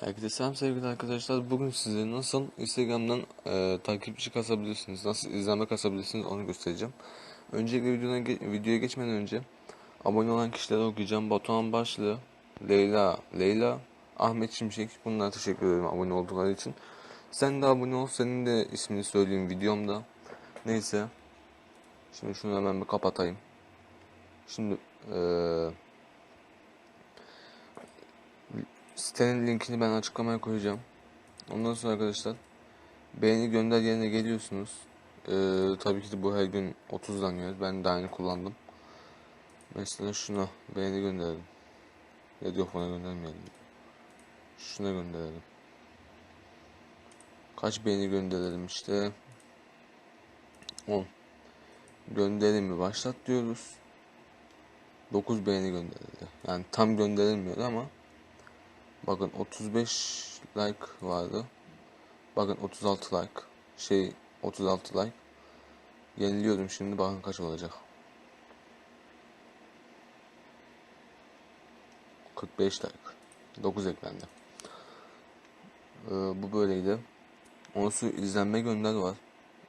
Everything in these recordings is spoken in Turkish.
Herkese selam sevgili arkadaşlar. Bugün size nasıl Instagram'dan e, takipçi kasabilirsiniz, nasıl izlenme kasabilirsiniz onu göstereceğim. Öncelikle videoya, ge- videoya geçmeden önce abone olan kişilere okuyacağım. Batuhan Başlı, Leyla, Leyla, Ahmet Şimşek. Bunlara teşekkür ederim abone oldukları için. Sen de abone ol, senin de ismini söyleyeyim videomda. Neyse. Şimdi şunu hemen bir kapatayım. Şimdi eee Sitenin linkini ben açıklamaya koyacağım. Ondan sonra arkadaşlar beğeni gönder yerine geliyorsunuz. Ee, tabii ki de bu her gün 30'dan yiyoruz. Ben de aynı kullandım. Mesela şuna beğeni gönderelim. Ya yok bana göndermeyelim. Şuna gönderelim. Kaç beğeni gönderelim işte. 10. Gönderimi başlat diyoruz. 9 beğeni gönderildi. Yani tam gönderilmiyor ama Bakın 35 like vardı. Bakın 36 like. Şey 36 like. Yeniliyorum şimdi bakın kaç olacak. 45 like. 9 eklendi. Ee, bu böyleydi. Onsu izlenme gönder var.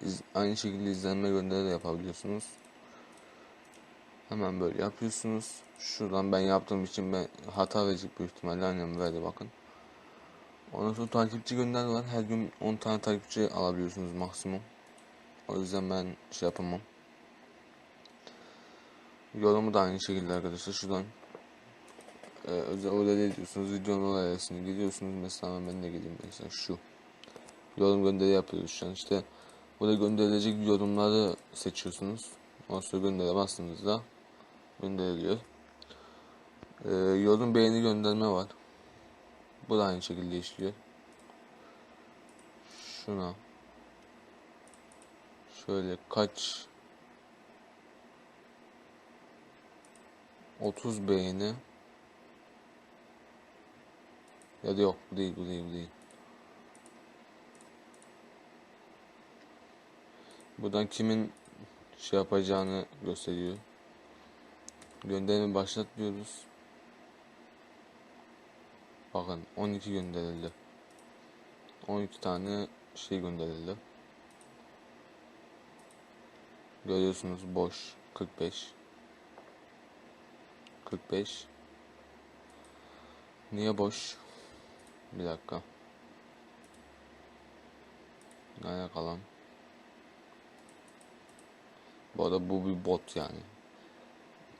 İz, aynı şekilde izlenme gönderi de yapabiliyorsunuz. Hemen böyle yapıyorsunuz. Şuradan ben yaptığım için ben hata verecek büyük ihtimalle annem verdi bakın. Ondan sonra takipçi gönder var. Her gün 10 tane takipçi alabiliyorsunuz maksimum. O yüzden ben şey yapamam. Yorumu da aynı şekilde arkadaşlar. Şuradan e, özel odaya diyorsunuz. Videonun olayasını gidiyorsunuz. Mesela ben de gideyim mesela şu. Yorum gönderi yapıyoruz şu an. İşte burada gönderilecek yorumları seçiyorsunuz. Ondan sonra göndere bastığınızda gönderiliyor. Ee, yorum beğeni gönderme var. Bu da aynı şekilde işliyor. Şuna şöyle kaç 30 beğeni ya da yok bu değil bu değil bu değil. Buradan kimin şey yapacağını gösteriyor. Gönderimi başlat diyoruz. Bakın 12 gönderildi. 12 tane şey gönderildi. Görüyorsunuz boş 45. 45. Niye boş? Bir dakika. Nerede kalan? Bu arada bu bir bot yani.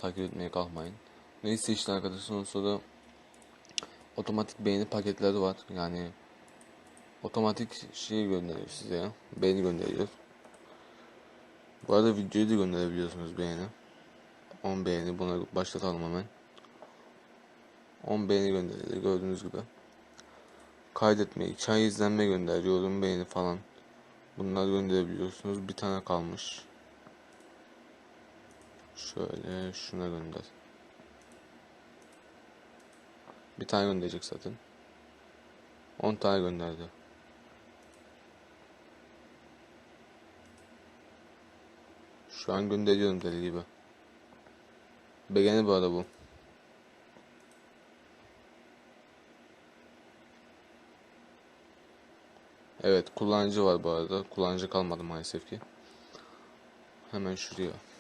Takip etmeye kalkmayın. Neyse işte arkadaşlar sonra otomatik beğeni paketleri var. Yani otomatik şey gönderiyor size ya. Beğeni gönderiyor. Bu arada videoyu da gönderebiliyorsunuz beğeni. 10 beğeni buna başlatalım hemen. 10 beğeni gönderildi gördüğünüz gibi. Kaydetmeyi, çay izlenme gönder, yorum beğeni falan. Bunları gönderebiliyorsunuz. Bir tane kalmış. Şöyle şuna gönder. Bir tane gönderecek zaten. 10 tane gönderdi. Şu an gönderiyorum deli gibi. Beğeni bu arada bu. Evet kullanıcı var bu arada. Kullanıcı kalmadı maalesef ki. Hemen şuraya.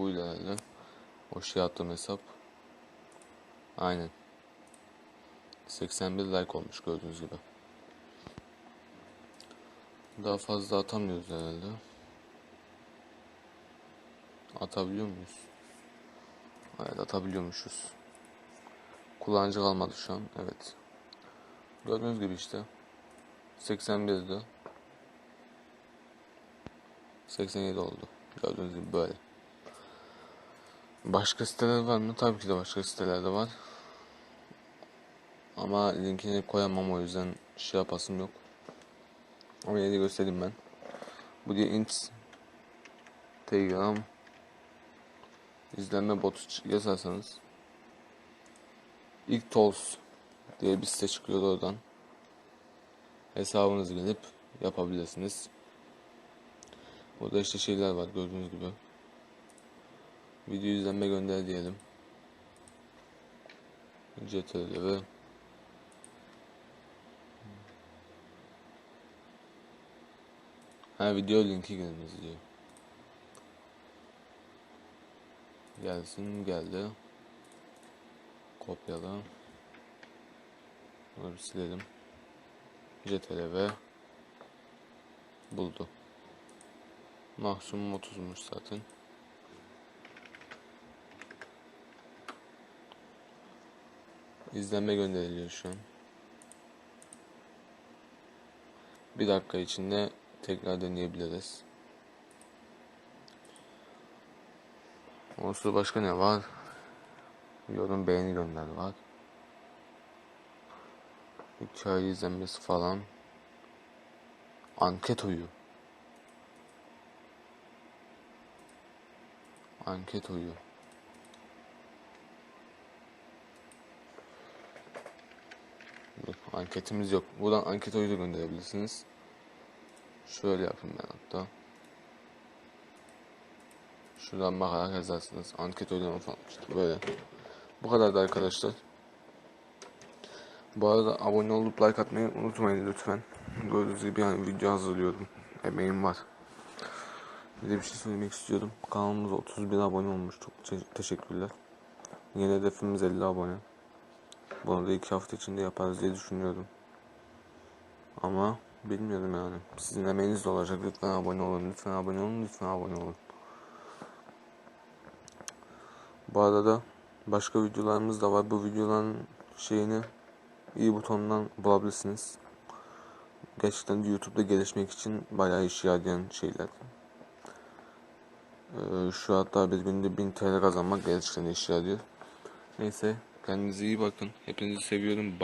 Bu ilerle. O şey attığım hesap. Aynen. 81 like olmuş gördüğünüz gibi. Daha fazla atamıyoruz herhalde. Atabiliyor muyuz? Evet atabiliyormuşuz. Kullanıcı kalmadı şu an. Evet. Gördüğünüz gibi işte. 81'di. 87 oldu. Gördüğünüz gibi böyle. Başka siteler var mı? Tabii ki de başka siteler de var. Ama linkini koyamam o yüzden şey yapasım yok. Ama yine de göstereyim ben. Bu diye int Telegram izlenme botu yazarsanız ilk tools diye bir site çıkıyor oradan. Hesabınızı gelip yapabilirsiniz. Burada işte şeyler var gördüğünüz gibi. Video izlenme gönder diyelim. CTRL ve Ha video linki gelmez diyor. Gelsin geldi. Kopyala. Bir silelim. CTRL ve buldu. Maksimum 30'muş zaten. İzlenme gönderiliyor şu an. Bir dakika içinde tekrar deneyebiliriz. Onsuz başka ne var? Yorum beğeni gönder var. Hikaye izlenmesi falan. Anket oyu. Anket oyu. Yok, anketimiz yok. Buradan anket oyu da gönderebilirsiniz. Şöyle yapayım ben hatta. Şuradan bakarak yazarsınız. Anket oylama falan işte böyle. Bu kadar da arkadaşlar. Bu arada abone olup like atmayı unutmayın lütfen. Gördüğünüz gibi yani video hazırlıyorum. Emeğim var. Bir de bir şey söylemek istiyorum. Kanalımız 31 abone olmuş. Çok te- teşekkürler. Yeni hedefimiz 50 abone. Bunu da iki hafta içinde yaparız diye düşünüyorum. Ama bilmiyorum yani. Sizin emeğiniz de olacak. Lütfen abone olun. Lütfen abone olun. Lütfen abone olun. Bu arada başka videolarımız da var. Bu videoların şeyini iyi butonundan bulabilirsiniz. Gerçekten YouTube'da gelişmek için bayağı iş yarayan şeyler. Ee, şu hatta bir günde 1000 TL kazanmak gerçekten iş yarıyor. Neyse kendinize iyi bakın. Hepinizi seviyorum.